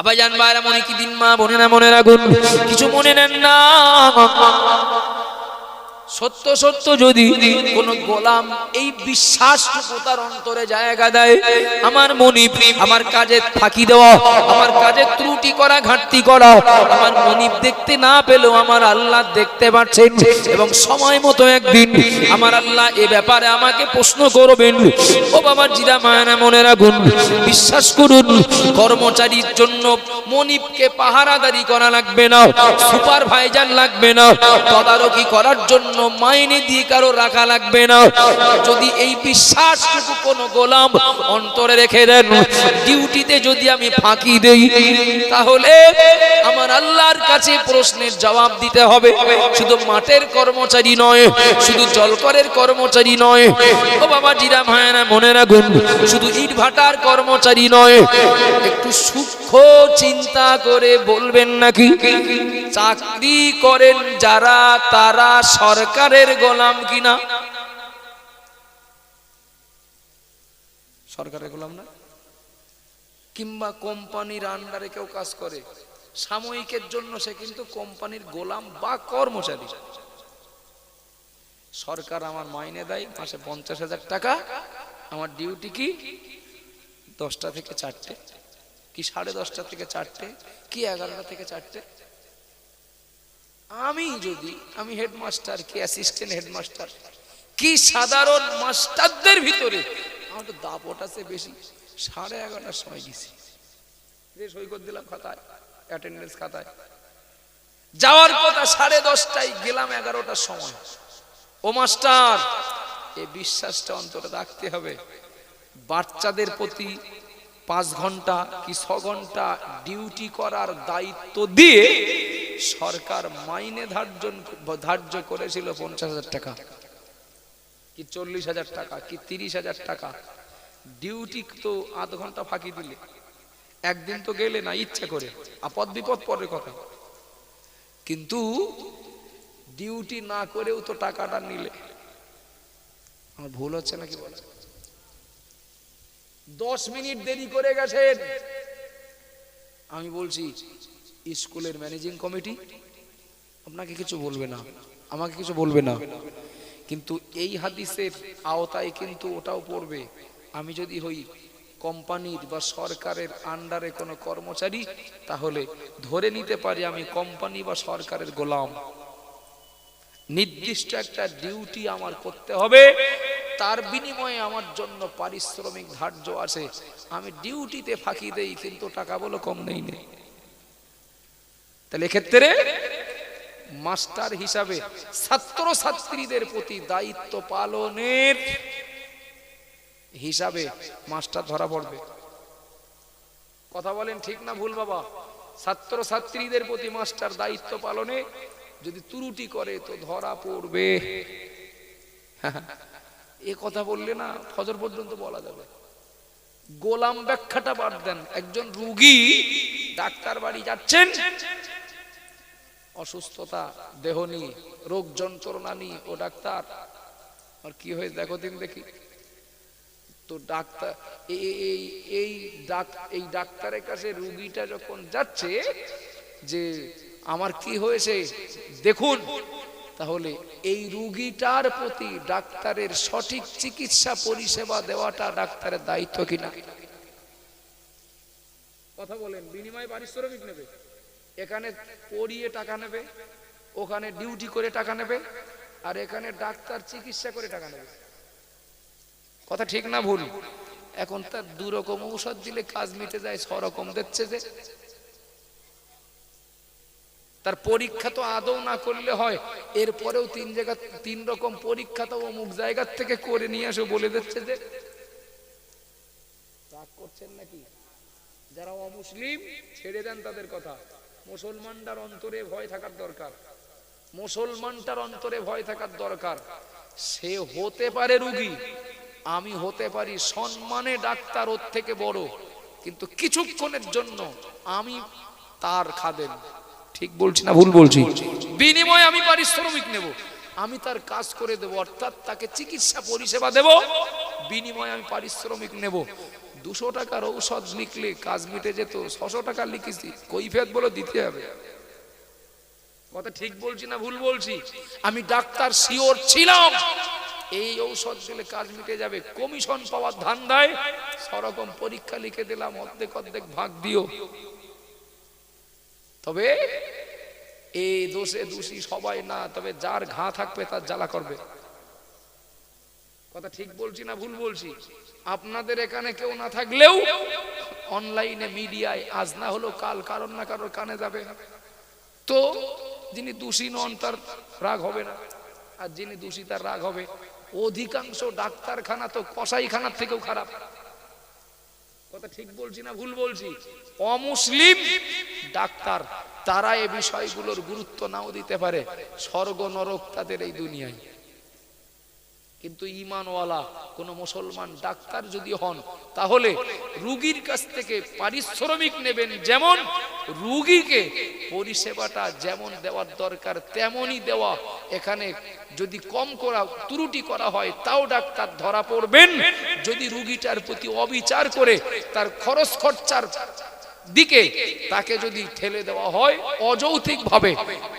আবার জানবা মনে কি দিন মা না মনে রাখুন কিছু মনে নেন না। সত্য সত্য যদি কোন গোলাম এই বিশ্বাসটুকু তার অন্তরে জায়গা দেয়, আমার মনিব আমার কাজে ফাঁকি দেওয়া, আমার কাজে ত্রুটি করা, ঘাটতি করা, আমার মনিব দেখতে না পেলেও আমার আল্লাহ দেখতে পাচ্ছেন এবং সময় মতো একদিন আমার আল্লাহ এ ব্যাপারে আমাকে প্রশ্ন করবেন। ও বাবার জিরা মায়না মনে রাখুন, বিশ্বাস করুন, কর্মচারীর জন্য মনিবকে পাহারাদারি করা লাগবে না, সুপারভাইজার লাগবে না, তদারকি করার জন্য মাইনে দিয়ে কারও রাখা লাগবে না। যদি এই বিশ্বাসটুকু কোনো গোলাম অন্তরে রেখে দেন, ডিউটিতে যদি আমি ফাঁকি দেই, তাহলে আমার আল্লাহর কাছে প্রশ্নের জবাব দিতে হবে। শুধু মাঠের কর্মচারী নয়, শুধু জলকরের কর্মচারী নয়। ও বাবা জিরা ভাইনা মনে রাখুন, শুধু ইট ভাটার কর্মচারী নয়, একটু সূক্ষ্ম চিন্তা করে বলবেন নাকি? চাকরি করেন যারা, তারা সরকারের গোলাম কিনা? সরকারের গোলাম না? কিংবা কোম্পানির আন্ডারে কেউ কাজ করে, সাময়িকের জন্য সে কিন্তু কোম্পানির গোলাম বা কর্মচারী। সরকার আমার মাইনে দেয়, মাসে পঞ্চাশ হাজার টাকা। আমার ডিউটি কি? দশটা থেকে চারটে। কি সাড়ে দশটা থেকে চারটে? কি এগারোটা থেকে চারটে? আমি যদি, আমি হেডমাস্টার কি অ্যাসিস্ট্যান্ট হেডমাস্টার কি সাধারণ মাস্টারদের ভিতরে? আমার তো দাপট আছে বেশি। সাড়ে এগারোটার সময় গেছি। সই করে দিলাম খাতায় অ্যাটেন্ডেন্স খাতায়। যাওয়ার কথা সাড়ে দশটায় গেলাম এগারোটার সময়। ও মাস্টার, এ বিশ্বাসটা অন্তরে রাখতে হবে। বাচ্চাদের প্রতি পাঁচ ঘণ্টা কি ছ ঘণ্টা ডিউটি করার দায়িত্ব দিয়ে সরকার মাইনে ধার্য ধার্য করেছিল পঞ্চাশ হাজার টাকা। কি চল্লিশ হাজার টাকা, কি তিরিশ হাজার টাকা। ডিউটি তো আধ ঘণ্টা ফাঁকি দিলে। একদিন তো গেলে না, ইচ্ছা করে। আপদ বিপদ পরের কথা। কিন্তু ডিউটি না করেও তো টাকাটা নিলে। আমার ভুল হচ্ছে নাকি বলে? দশ মিনিট দেরি করে গেছেন। আমি বলছি স্কুলের ম্যানেজিং কমিটি? আপনাকে কিছু বলবে না। আমাকে কিছু বলবে না। কিন্তু এই হাদিসের আওতায় কিন্তু ওটাও পড়বে। আমি যদি হই কোম্পানির বা সরকারের আন্ডারে কোনো কর্মচারী, তাহলে ধরে নিতে পারি আমি কোম্পানি বা সরকারের গোলাম। নির্দিষ্ট একটা ডিউটি আমার করতে হবে। তার বিনিময়ে আমার জন্য পারিশ্রমিক ধার্য আছে। আমি ডিউটিতে ফাঁকি দেই, কিন্তু টাকা বলো কম নেই নেই। তাহলে এক্ষেত্রে মাস্টার হিসাবে ছাত্র ছাত্রীদের প্রতি দায়িত্ব পালনের হিসাবে মাস্টার ধরা পড়বে। কথা বলেন ঠিক না ভুল বাবা? ছাত্র ছাত্রীদের প্রতি মাস্টার দায়িত্ব পালনে যদি ত্রুটি করে তো ধরা পড়বে। এ কথা বললে না ফজর পর্যন্ত বলা যাবে। গোলাম ব্যাখ্যাটা বাদ দেন। একজন রুগী ডাক্তার বাড়ি যাচ্ছেন অসুস্থতা, দেহ নিয়ে, রোগ যন্ত্রণা নিয়ে, ও ডাক্তার। আর কি হয়েছে দেখো দিন দেখি। তো ডাক্তার এই এই এই ডাক্তারের কাছে রুগীটা যখন যাচ্ছে যে আমার কি হয়েছে, দেখুন। তাহলে এই রুগীটার প্রতি ডাক্তারের সঠিক চিকিৎসা পরিষেবা দেওয়াটা ডাক্তারের দায়িত্ব কিনা? কথা বলেন, বিনিময় পারিশ্রমিক নেবে। এখানে পড়িয়ে টাকা নেবে, ওখানে ডিউটি করে টাকা নেবে, আর এখানে ডাক্তার চিকিৎসা করে টাকা নেবে। কথা ঠিক না ভুল? এখন তার দু রকম ঔষধ দিলে কাজ মিটে যায় ছ রকম দিচ্ছে যে। তার পরীক্ষা তো আদৌ না করলে হয়, এরপরেও তিন জায়গা, তিন রকম পরীক্ষা তো অমুক জায়গার থেকে করে নিয়ে আসো বলে দিচ্ছে যে। রাগ করছেন নাকি? যারা অমুসলিম, ছেড়ে দেন তাদের কথা। মুসলমানটার অন্তরে ভয় থাকার দরকার। মুসলমানটার অন্তরে ভয় থাকার দরকার। সে হতে পারে রুগী, আমি হতে পারি সম্মানে ডাক্তার ওর থেকে বড়, কিন্তু কিছুক্ষণের জন্য আমি তার খাদেন ঠিক বলছি না ভুল বলছি? বিনিময়ে আমি পারিশ্রমিক নেব, আমি তার কাজ করে দেব, অর্থাৎ তাকে চিকিৎসা পরিষেবা দেব, বিনিময়ে আমি পারিশ্রমিক নেব। দুশো টাকার ঔষধ লিখলে কাজ মিটে যেত, ছশো টাকা লিখেছি, কৈফিয়ত বলে দিতে হবে। কথা ঠিক বলছি না ভুল বলছি? আমি ডাক্তার শিওর ছিলাম। এই ঔষধ দিলে কাজ মিটে যাবে, কমিশন পাওয়ার ধান্দায় সরকম পরীক্ষা লিখে দিলাম, অর্ধেক অর্ধেক ভাগ দিও। তবে এই দোষে দোষী সবাই না, তবে যার ঘা থাকবে তার জ্বালা করবে। কথা ঠিক বলছি না ভুল বলছি? আপনাদের এখানে কেউ না থাকলেও অনলাইনে মিডিয়ায় আজ না হলো কাল কারণ না কারোর কানে যাবে। তো যিনি দোষী নন তার রাগ হবে না। আর যিনি দোষী তার রাগ হবে। অধিকাংশ ডাক্তারখানা তো কসাইখানার থেকেও খারাপ। কথা ঠিক বলছি না ভুল বলছি? অমুসলিম ডাক্তার তারা এ বিষয়গুলোর গুরুত্ব নাও দিতে পারে। স্বর্গ নরক তাদের এই দুনিয়ায়। কিন্তু ইমানওয়ালা কোন মুসলমান ডাক্তার যদি হন, তাহলে রুগীর কাছ থেকে পারিশ্রমিক নেবেন যেমন রুগীকে পরিষেবাটা যেমন দেওয়ার দরকার, তেমনই দেওয়া। এখানে যদি কম করা, ত্রুটি করা হয়, তাও ডাক্তার ধরা পড়বেন। যদি রুগীটার প্রতি অবিচার করে, তার খরচ খরচার দিকে তাকে যদি ঠেলে দেওয়া হয় অযৌতিক ভাবে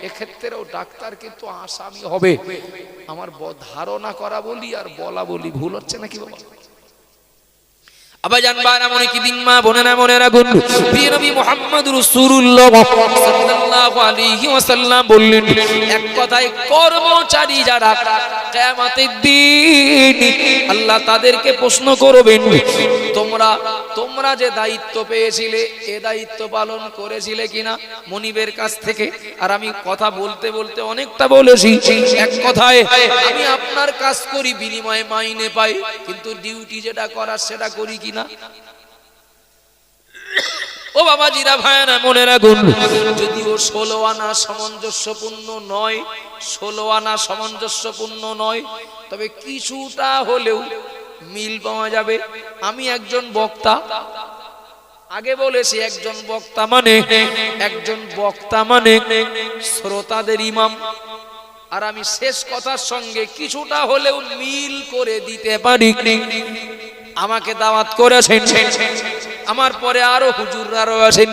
এক্ষেত্রেও ডাক্তার কিন্তু আসামি হবে। আমার ধারণা করা বলি আর বলা বলি ভুল হচ্ছে নাকি বাবা? আবার জানবা না মনে কি দিন মা বোনেরা মনে রাখুন নবী মুহাম্মদ রাসূলুল্লাহ বললেন, এক কথায় কর্মচারী যারা কিয়ামতের দিন আল্লাহ তাদেরকে প্রশ্ন করবেন, তোমরা তোমরা যে দায়িত্ব পেয়েছিলে, এ দায়িত্ব পালন করেছিলে কিনা মনিবের কাছ থেকে? আর আমি কথা বলতে বলতে অনেকটা বলেছি। এক কথায়, আমি আপনার কাজ করি, বিনিময়ে মাইনে পাই, কিন্তু ডিউটি যেটা করার সেটা করি কিনা? ও বাবা জিরা ভাইয়ানা মনে রাখুন যদিও ষোলো আনা সামঞ্জস্যপূর্ণ নয়, ষোলো আনা সামঞ্জস্যপূর্ণ নয়, তবে কিছুটা হলেও মিল পাওয়া যাবে। আমি একজন বক্তা। আগে বলেছি একজন বক্তা মানে একজন বক্তা মানে শ্রোতাদের ইমাম। আর আমি শেষ কথার সঙ্গে কিছুটা হলেও মিল করে দিতে পারি। আমাকে দাওয়াত করেছেন। আমার পরে আরও হুজুররা রয়েছেন।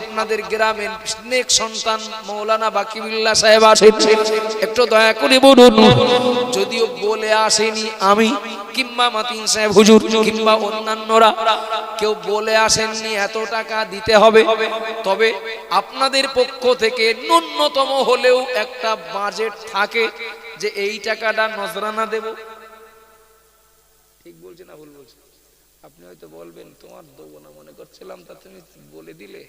আপনাদের গ্রামের স্নেক সন্তান মৌলানা বাকিবুল্লাহ সাহেব আসেন একটু দয়া করে বলুন, যদিও বলে আসেনি আমি, কিংবা মাতিন সাহেব হুজুর, কিংবা অন্যান্যরা, কেউ বলে আসেননি এত টাকা দিতে হবে। তবে আপনাদের পক্ষ থেকে ন্যূনতম হলেও একটা বাজেট থাকে যে এই টাকাটা নজরানা দেব। ঠিক বলছি না ভুল বলছি? আপনি হয়তো বলবেন, তোমার দেবো না মনে করছিলাম, তা তুমি বলে দিলে।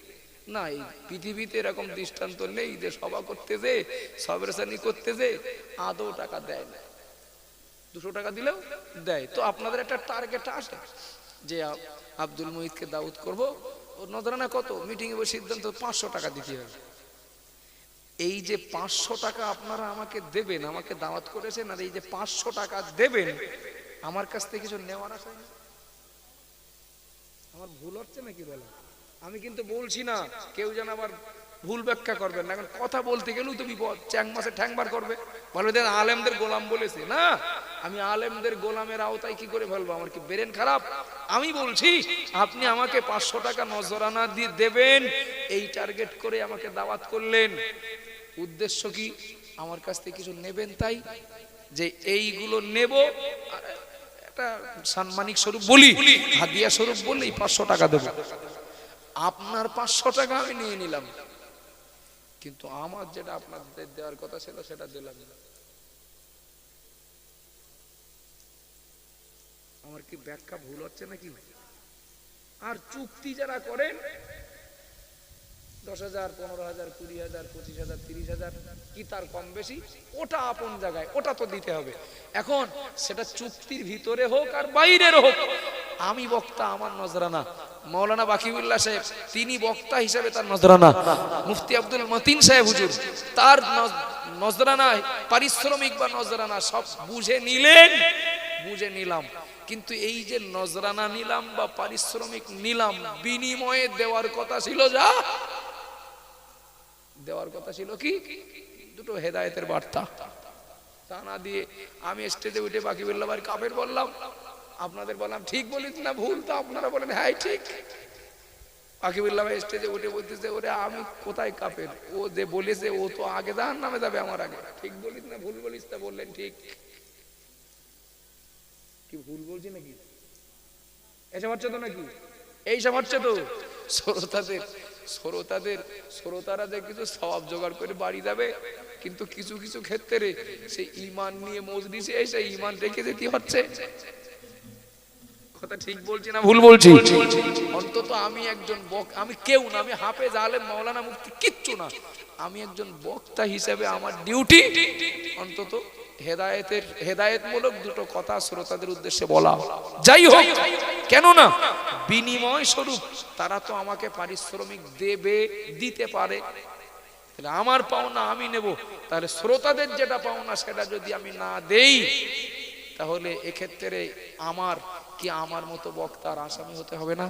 না, এই পৃথিবীতে এরকম দৃষ্টান্ত নেই যে সভা করতেছে সবরেসানি করতেছে আদৌ টাকা দেয় না। দুশো টাকা দিলেও দেয়। তো আপনাদের একটা টার্গেট আসে যে, আব্দুল মুহিতকে দাউদ করব। ওর নজরানা কত? মিটিং এ বসে সিদ্ধান্ত, পাঁচশো টাকা দিতে হবে। এই যে পাঁচশো টাকা আপনারা আমাকে দেবেন, আমাকে দাওয়াত করেছেন, আর এই যে পাঁচশো টাকা দেবেন, আমার কাছ থেকে কিছু নেওয়ার আশা। আমার ভুল হচ্ছে নাকি বলো? আমি কিন্তু বলছি না, কেউ যেন আবার ভুল ব্যাখ্যা করবেন না। এখন কথা বলতে গেলেও তুমি চ্যাং মাসে ঠ্যাং বার করবে। বলবে আলেমদের গোলাম বলেছে, না? আমি আলেমদের গোলামের আওতায় কি করে ফেলব? আমার কি বেরেন খারাপ? আমি বলছি, আপনি আমাকে পাঁচশো টাকা নজরানা দিয়ে দেবেন, এই টার্গেট করে আমাকে দাওয়াত করলেন। উদ্দেশ্য কি? আমার কাছ থেকে কিছু নেবেন তাই? যে এইগুলো নেব একটা সাম্মানিক স্বরূপ বলি হাদিয়া স্বরূপ বললেই পাঁচশো টাকা দেবো। আপনার পাঁচশো টাকা আমি নিয়ে নিলাম। কিন্তু আমার যেটা আপনাদের দেওয়ার কথা ছিল, সেটা দিলাম আমার কি ব্যাখ্যা ভুল হচ্ছে নাকি? আর চুক্তি যারা করেন দশ হাজার, পনেরো হাজার, কুড়ি হাজার, পঁচিশ হাজার, তিরিশ হাজার, কি তার কম বেশি? ওটা আপন জায়গায়, ওটা তো দিতে হবে। এখন সেটা চুক্তির ভিতরে হোক আর বাইরের হোক, আমি বক্তা আমার নজরানা। মৌলানা বাকিবুল্লাহ সাহেব, তিনি বক্তা হিসেবে তার নজরানা। মুফতি আব্দুল মতিন সাহেব হুজুর, তার নজ- নজরানা, পারিশ্রমিক বা নজরানা সব বুঝে নিলেন, বুঝে নিলাম। কিন্তু এই যে নজরানা নিলাম বা পারিশ্রমিক নিলাম, বিনিময়ে দেওয়ার কথা ছিল যা দেওয়ার কথা ছিল কি? দুটো হেদায়েতের বার্তা। তা না দিয়ে আমি স্টেজে উঠে বাকি বললাম আর কাপের বললাম। আপনাদের বললাম, ঠিক বলিস না, ভুল তো আপনারা বলেন। হ্যাঁ ঠিক। স্টেজে উঠে বলতেছে, ওরে, আমি কোথায় কাপের ও যে বলেছে, ও তো আগে নামে যাবে আমার আগে। ঠিক বলিস না, ভুল বলিস তা বললেন ঠিক। কি ভুল বলছি নাকি? এসব হচ্ছে তো নাকি? এই সব হচ্ছে তো শ্রোতাদের শ্রোতাদের শ্রোতারা যে কিছু সবাব জোগাড় করে বাড়ি যাবে। কিন্তু কিছু কিছু ক্ষেত্রে সে ইমান নিয়ে মজলিসে এসে ইমান রেখে যেতে হচ্ছে। কথা ঠিক বলছি না ভুল বলছি? অন্তত আমি একজন বক, আমি কেউ না, আমি হাফেজ আলেম মাওলানা মুফতি, কিচ্ছু না। আমি একজন বক্তা হিসেবে আমার ডিউটি অন্তত হেদায়েতের, হেদায়েতমূলক দুটো কথা শ্রোতাদের উদ্দেশ্যে বলা। যাই হোক কেন না বিনিময় স্বরূপ তারা তো আমাকে পারিশ্রমিক দেবে, দিতে পারে। তাহলে আমার পাওনা আমি নেব। তাহলে শ্রোতাদের যেটা পাওনা সেটা যদি আমি না দেই, তাহলে এক্ষেত্রে আমার কি আমার মতো বক্তার আসামি হতে হবে না?